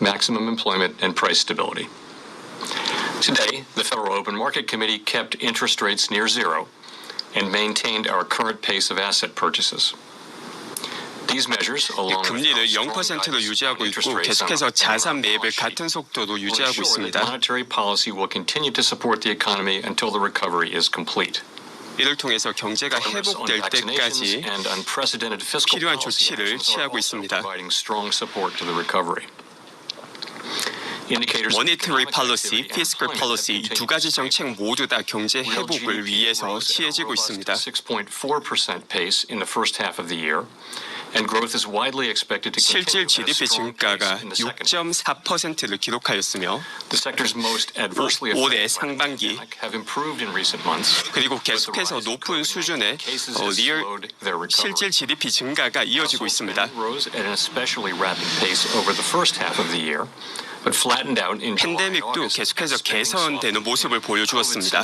maximum employment, and price stability. Today, the Federal Open Market Committee kept interest rates near zero and maintained our current pace of asset purchases. These measures, along with 금리를 our strong 0%로 guidance 유지하고 on interest 있고 rates on 계속해서 our 자산 balance 매입을 sheet, 같은 속도로 will 유지하고 ensure that 있습니다. monetary policy will continue to support the economy until the recovery is complete. 이를 통해서 경제가 회복될 때까지 and unprecedented fiscal 필요한 policy 조치를 취하고 있습니다. providing strong support to the recovery. Indicators of 모니터리 팔러시, 피스컬 팔러시 이 두 가지. 정책 모두 다 경제 회복을 위해서 취해지고 있습니다. 6.4% pace in the first half of the year, and growth is widely expected to 실질 continue at a GDP strong 증가가 pace in the second half. 6.4%를 기록하였으며 The sectors most adversely 올해 affected by the 상반기 pandemic have improved in recent months. 그리고 but the 계속해서 rise of 높은 COVID-19 수준의 cases 어, has 리얼 slowed their recovery. 실질 GDP 증가가 이어지고 있습니다. Household spending rose at an especially rapid pace over the first half of the year, but flattened out in July and 팬데믹도 August 계속해서 as spending 개선되는 softened 모습을 in 보여주었습니다.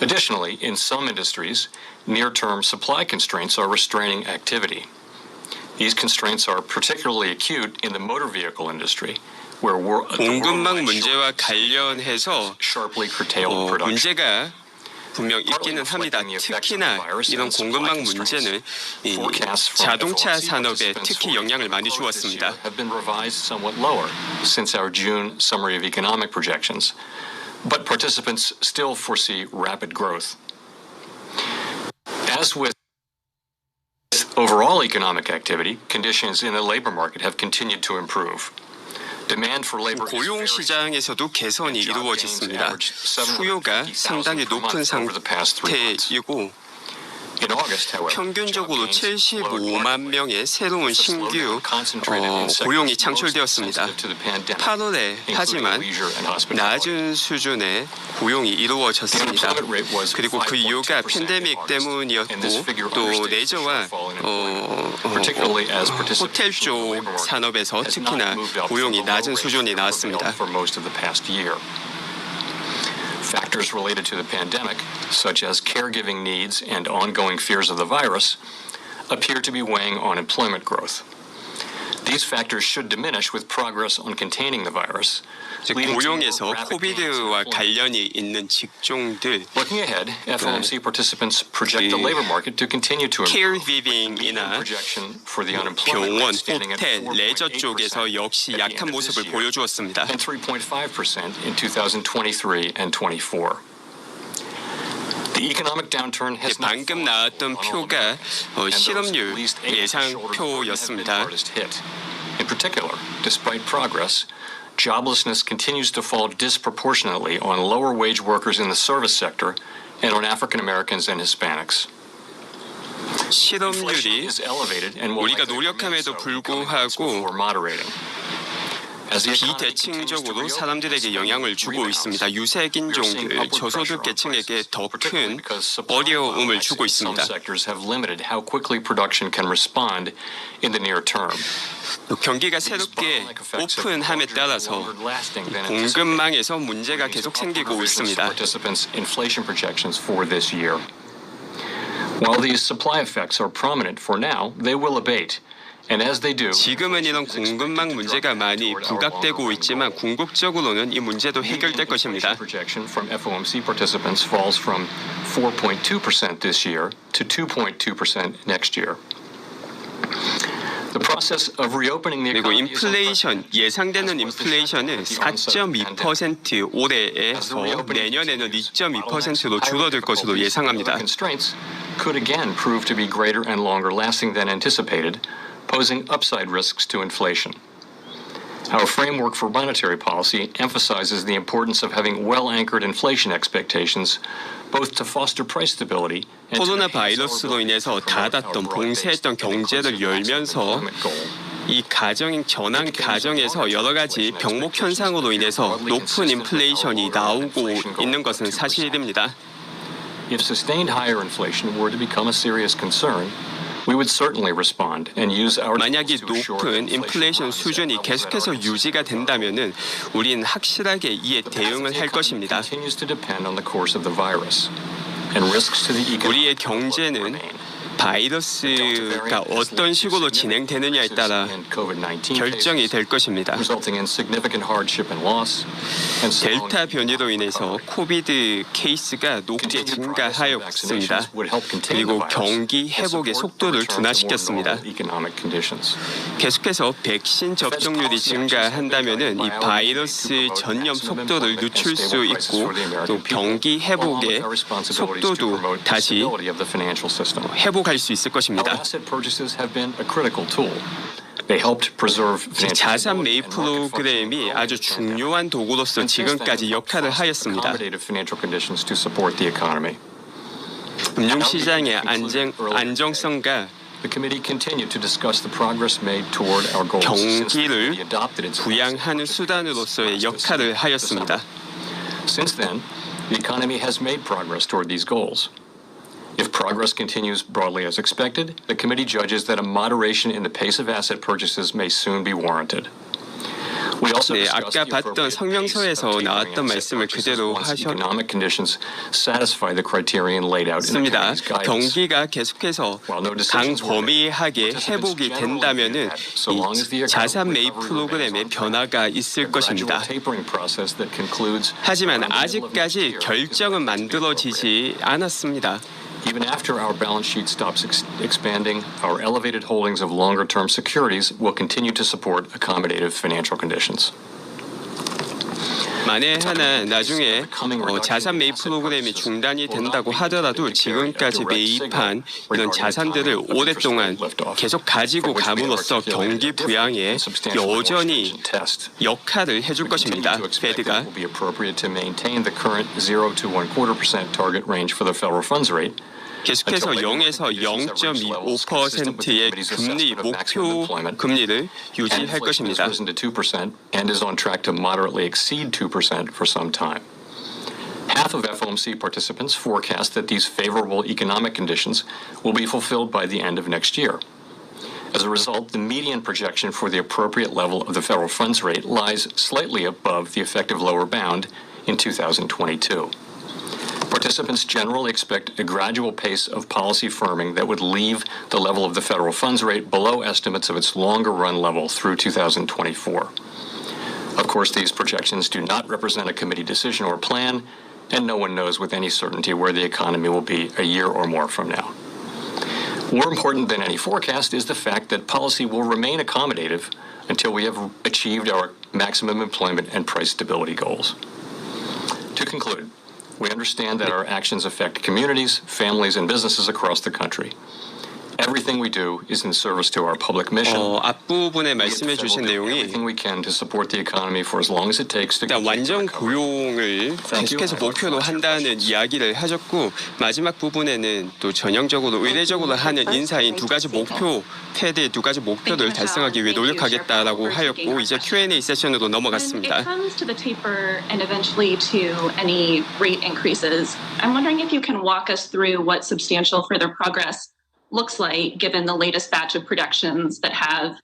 Additionally, in some industries, near-term supply constraints are restraining activity. These constraints are particularly acute in the motor vehicle industry, where wor- the 공급망 worldwide 문제와 shortage 관련해서 sharply curtailed 어, production. 문제가 분명 있기는 합니다. 특히나 이런 공급망 문제는 이 자동차 산업에 특히 영향을 많이 주었습니다. have been revised somewhat lower since our June summary of economic projections, but participants still foresee rapid growth. As with overall economic activity, conditions in the labor market have continued to improve. Demand for labor is 고용 very 시장에서도 개선이 이루어졌습니다. 수요가 상당히 높은 상태이고 In August, however, 평균적으로 job gains slowed 75만 markedly. 명의 새로운 신규 어, 고용이 창출되었습니다. sensitive to the pandemic, 8월에 including 하지만. 낮은 수준의 고용이 이루어졌습니다. 그리고 그 이유가 팬데믹 때문이었고 또 레저와 어, 어, 호텔 쪽 산업에서 특히나 고용이 낮은 수준이 나왔습니다. Factors related to the pandemic, such as caregiving needs and ongoing fears of the virus, appear to be weighing on employment growth. These factors should diminish with progress on containing the virus. 즉 leading to more 고용에서 rapid gains in 코비드와 employment. 관련이 있는 직종들 Looking ahead, FOMC participants project the 그 labor market to continue to improve. 케어기빙이나 projection for the unemployment 병원, rate standing at 호텔, 레저 4.8% 쪽에서 역시 at the 약한 end of this 모습을 year, 보여주었습니다. and 3.5% in 2023 and 24. 방금 fallen 나왔던 on all 표가 Americans, 어, and those 실업률 least able to shoulder the burden have been 예상표였습니다. hardest hit. In particular, despite progress, joblessness continues to fall disproportionately on lower wage workers in the service sector and on African Americans and Hispanics. Inflation 실업률이 is elevated and will 우리가 likely remain 노력함에도 so in coming months 불구하고 비대칭적으로 사람들에게 영향을 주고. 있습니다. 유색 인종들, 저소득 계층에게 더 큰 어려움을 주고 있습니다. 경기가 새롭게 오픈함에 따라서 공급망에서 문제가 계속 생기고 있습니다. While these supply effects are prominent for now, they will abate. And as they do, 지금은 이런 공급망 문제가 많이 부각되고 있지만 궁극적으로는 이 문제도 해결될 것입니다. projection from FOMC participants falls from 4.2% this year to 2.2% next year. The process of reopening the 그리고 인플레이션. 예상되는 인플레이션은 4.2% 올해에서 내년에는 2.2%로 줄어들 것으로 예상합니다. Posing upside risks to inflation. Our framework for monetary policy emphasizes the importance of having well anchored inflation expectations, both to foster price stability and to 코로나 바이러스로 인해서 닫았던 봉쇄했던 경제를 열면서. 이 가정 전환 가정에서 여러 가지 병목 현상으로 인해서 높은 인플레이션이 나오고 있는 것은 사실입니다. If sustained higher inflation were to become a serious concern, 만약에 높은 인플레이션 수준이 계속해서 유지가 된다면 우리는 확실하게 이에 대응을 할 것입니다. 우리의 경제는 바이러스가 어떤 식으로 진행되느냐에 따라 결정이 될 것입니다. 델타 변이로 인해서. 코비드 케이스가 높게 증가하였습니다. 그리고 경기 회복의 속도를 둔화시켰습니다. 계속해서 백신 접종률이 증가한다면은 이 바이러스 전염 속도를 늦출 수 있고 또 경기 회복의 속도도 다시. 회복 할수 있을 것입니다. 자산 매입 프로그램이 아주. 중요한 도구로서 지금까지 역할을 하였습니다. 금융시장의 안정, 안정성과 경기를 부양하는 수단으로서의 역할을 하였습니다. Since then, the economy has made progress toward these goals. Progress continues broadly as expected, the committee judges that a moderation in the pace of asset purchases may soon be warranted. We also 네, 아까 봤던 성명서에서 나왔던 말씀을 그대로 once 하셨- economic conditions satisfy the criterion laid out in the 있습니다. committee's guidance. 경기가 계속해서 강범위하게 회복이 된다면은 이 자산 매입 프로그램의 변화가 있을 것입니다. 하지만 아직까지 결정은 만들어지지 않았습니다. Even after our balance sheet stops ex- expanding, our elevated holdings of longer-term securities will continue to support accommodative financial conditions. 만에 하나 나중에 어, 자산 매입 프로그램이 중단이 된다고 하더라도 지금까지 매입한 이런 자산들을 오랫동안 계속 가지고 감으로써 경기 부양에 여전히 역할을 해줄 것입니다. 페드가 will be appropriate to maintain the current 0 to 1.25% target range for the federal funds rate 계속해서 0에서 0.25%의 금리 목표 금리를 유지할 것입니다. has risen to 2% and is on track to moderately exceed 2% for some time. Half of FOMC participants forecast that these favorable economic conditions will be fulfilled by the end of next year. As a result, the median projection for the appropriate level of the federal funds rate lies slightly above the effective lower bound in 2022. Participants generally expect a gradual pace of policy firming that would leave the level of the federal funds rate below estimates of its longer run level through 2024. Of course, these projections do not represent a committee decision or plan, and no one knows with any certainty where the economy will be a year or more from now. More important than any forecast is the fact that policy will remain accommodative until we have achieved our maximum employment and price stability goals. To conclude, we understand that our actions affect communities, families, and businesses across the country. Everything we do is in service to our public mission. 어, 앞부분에 말씀해 주신 내용이 everything we can to support the economy for as long as it takes to 일단 완전. 고용을 계속해서 목표로 한다는 이야기를 하셨고 마지막 부분에는 또 전형적으로 의례적으로 하는 인사인 두 가지 목표 패드의 두 가지 목표를 달성하기 위해 노력하겠다라고 하였고 이제 Q&A 세션으로 When it 넘어갔습니다. comes to the taper and eventually to any rate increases, I'm wondering if you can walk us through what substantial further progress looks like given the latest batch of projections that have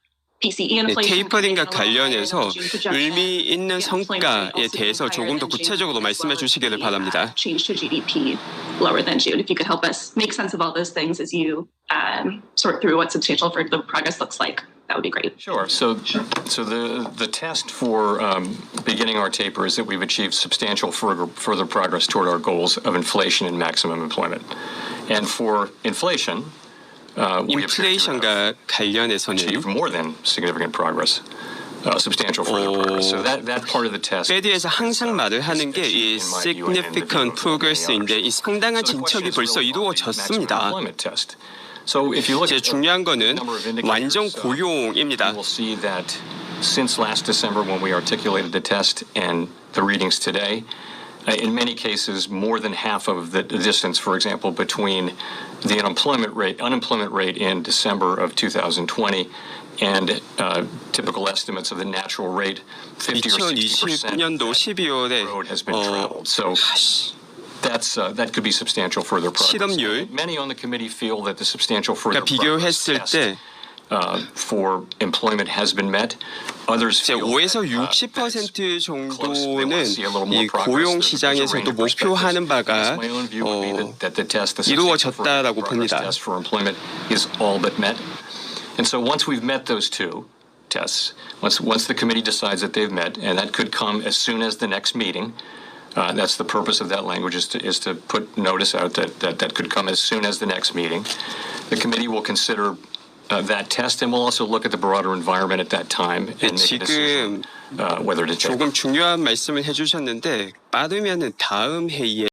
PCE 네, inflation. 테이퍼링과 coming in a little higher than 관련해서 the June projection, 의미 있는 the unemployment 성과에 rate also 대해서 being 조금 더 higher than 구체적으로 June, as 말씀해 well as 주시기를 the, 바랍니다. uh, Change to GDP lower than June. If you could help us make sense of all those things as you um, sort through what substantial further progress looks like, that would be great. Sure. So, so the the test for um, beginning our taper is that we've achieved substantial further further progress toward our goals of inflation and maximum employment. And for inflation, 인플레이션과 관련해서는 achieved more than significant progress, uh, substantial further progress. So that that part of the test. 페드에서 항상 말을 하는 게 이 significant progress인데 이 상당한 진척이 벌써 이루어졌습니다. So if you look 이제 at the 중요한 거는 number of indicators, 완전 uh, 고용입니다. You will see that since last December when we articulated the test and the readings today, uh, in many cases, more than half of the distance, for example, between the unemployment rate, unemployment rate in December of 2020 and uh, typical estimates of the natural rate, 50 or 60 percent 2020년도 12월에 road has been 어, traveled. So that's uh, that could be substantial further progress. 실업률. Many on the committee feel that the substantial further 그러니까 비교했을 progress 때 test uh, for employment has been met. Others 이제 feel 5에서 that, uh, 60% that's close. They 정도는 want to see a little more 이 progress. 고용 There's- there's a 시장에서도 range of perspectives. 목표하는 바가 My own view would be 어, that- that the test, the 이루어졌다라고 substantial progress 봅니다. test for employment is all but met. And so once we've met those two tests, once, once the committee decides that they've met, and that could come as soon as the next meeting, uh, that's the purpose of that language is to, is to put notice out that, that that could come as soon as the next meeting. The committee will consider uh, that test and we'll also look at the broader environment at that time and make a decision 지금 uh, whether to take 조금 중요한 말씀을 해주셨는데 빠르면은 다음 회의에